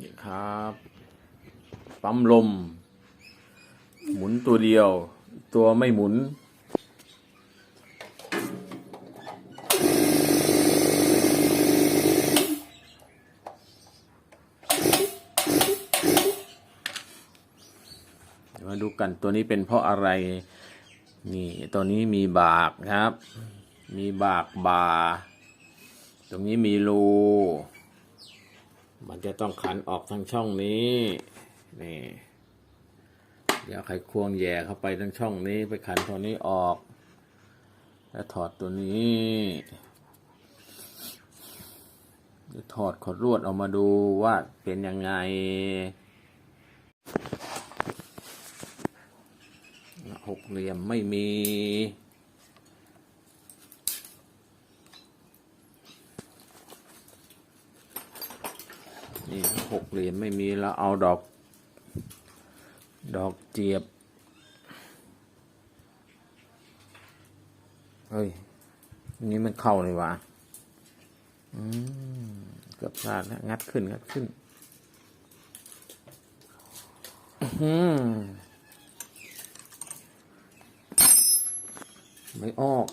นี่ครับ ปั๊มลม หมุนตัวเดียว ตัวไม่หมุนมาดูกันตัวนี้เป็นเพราะอะไร นี่ตัวนี้มีบากครับ มีบากบา ตรงนี้มีรู มันจะต้องขันออกทางช่องนี้ นี่เดี๋ยวไขควงแย่เข้าไปทางช่องนี้ ไปขันตัวนี้ออก แล้วถอดตัวนี้ถอดขดลวดออกมาดูว่าเป็นยังไงหกเหลี่ยมไม่มี นี่หก เหลี่ยมไม่มีแล้วเอาดอก ดอกเจียบ เฮ้ย นี้มันเข้าเลยวะอืมเกือบพลาดแล้วงัดขึ้น งัดขึ้น อื้อหือไม่ออก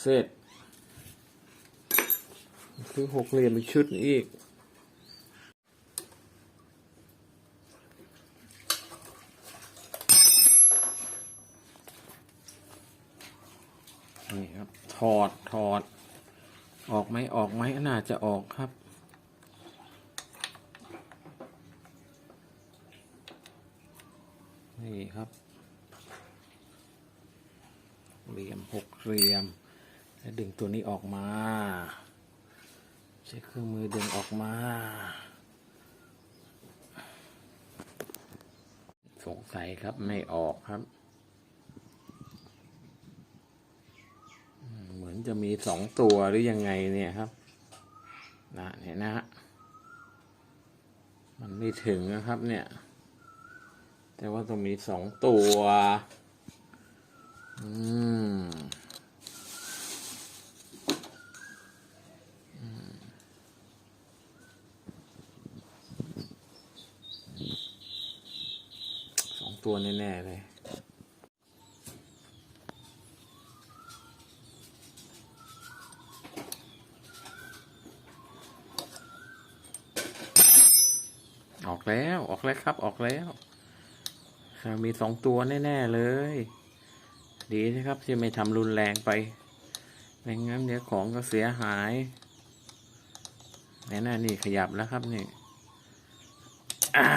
เสร็จ คือหกเหลี่ยมอีกชุดอีก นี่ครับ ถอดถอด ออกไหมออกไหมน่าจะออกครับ นี่ครับเหลี่ยมหกเหลี่ยม แล้วดึงตัวนี้ออกมา ใช้เครื่องมือดึงออกมาสงสัยครับไม่ออกครับอื มเหมือนจะมีสองตัวหรือยังไงเนี่ยครับนะเนี่ยนะฮะมันไม่ถึงนะครับเนี่ย แต่ว่าต้องมีสองตัว อืมสองตัวแน่ ๆ เลย ออกแล้วออกแล้วครับออกแล้วครับมีสองตัวแน่ ๆ เลย ดีนะครับที่ไม่ทำรุนแรงไปไม่งั้นเดี๋ยวของก็เสียหายแน่ๆนี่ขยับแล้วครับนี่อ่า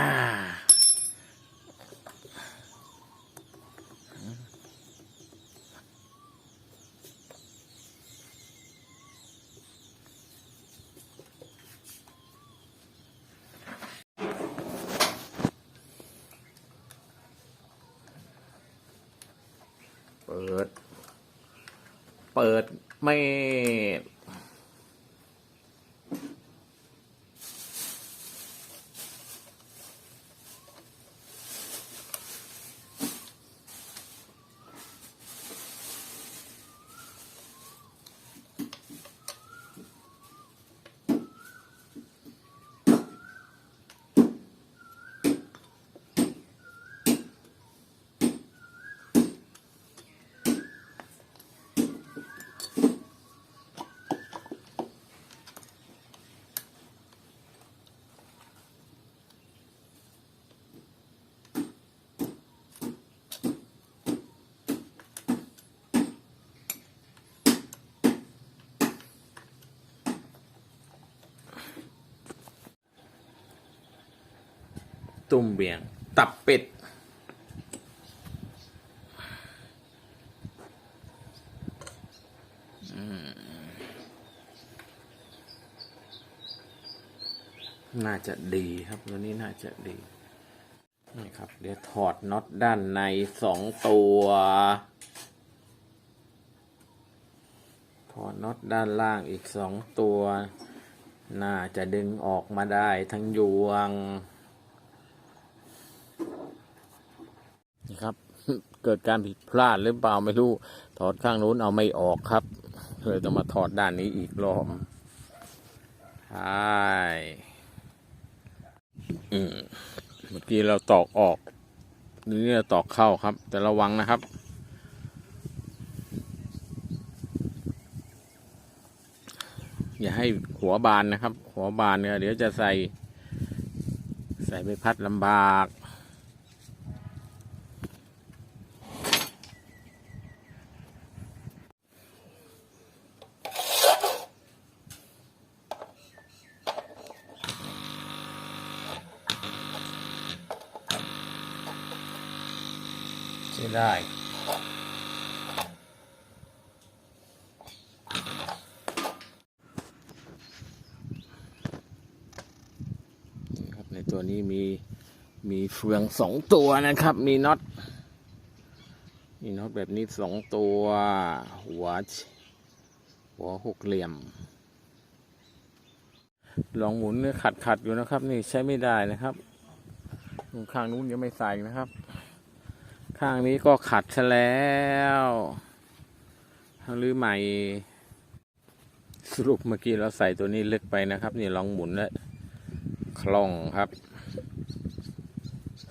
เปิด เปิดไม่ ตุ่มเบียง ตับเป็ด น่าจะดีครับตัวนี้น่าจะดี นี่ครับ เดี๋ยวถอดน็อตด้านในสองตัว ถอดน็อตด้านล่างอีกสองตัว น่าจะดึงออกมาได้ทั้งยวง เกิดการผิดพลาดหรือเปล่าไม่รู้ ถอดข้างนู้นเอาไม่ออกครับเลยต้องมาถอดด้านนี้อีกรอบใช่เมื่อกี้เราตอกออกนี่เราตอกเข้าครับ แต่ระวังนะครับอย่าให้หัวบานนะครับ หัวบานเนี่ยเดี๋ยวจะใส่ ใส่ใบพัดลำบาก ใช่ได้ครับในตัวนี้มีมีเฟืองสองตัวนะครับ มีน็อตมีน็อตแบบนี้สองตัว หัวชหัวหกเหลี่ยม ลองหมุนเนี่ยขัดขัดอยู่นะครับ นี่ใช้ไม่ได้นะครับ ข้างนู้นยังไม่ใส่นะครับ ข้างนี้ก็ขัดซะแล้วหรือใหม่ สรุปเมื่อกี้เราใส่ตัวนี้ลึกไปนะครับ นี่ลองหมุนแล้วคล่องครับ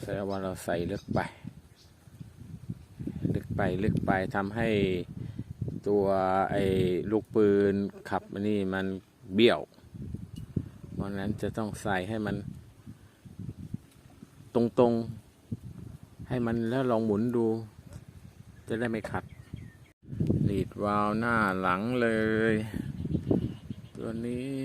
แสดงว่าเราใส่ลึกไป ลึกไปลึกไปทำให้ตัวไอ้ลูกปืนขับอันนี่มันเบี้ยว เพราะฉะนั้นจะต้องใส่ให้มันตรงๆ ให้มันแล้วลองหมุนดู จะได้ไม่ขัดลีดวาวหน้าหลังเลย ตัวนี้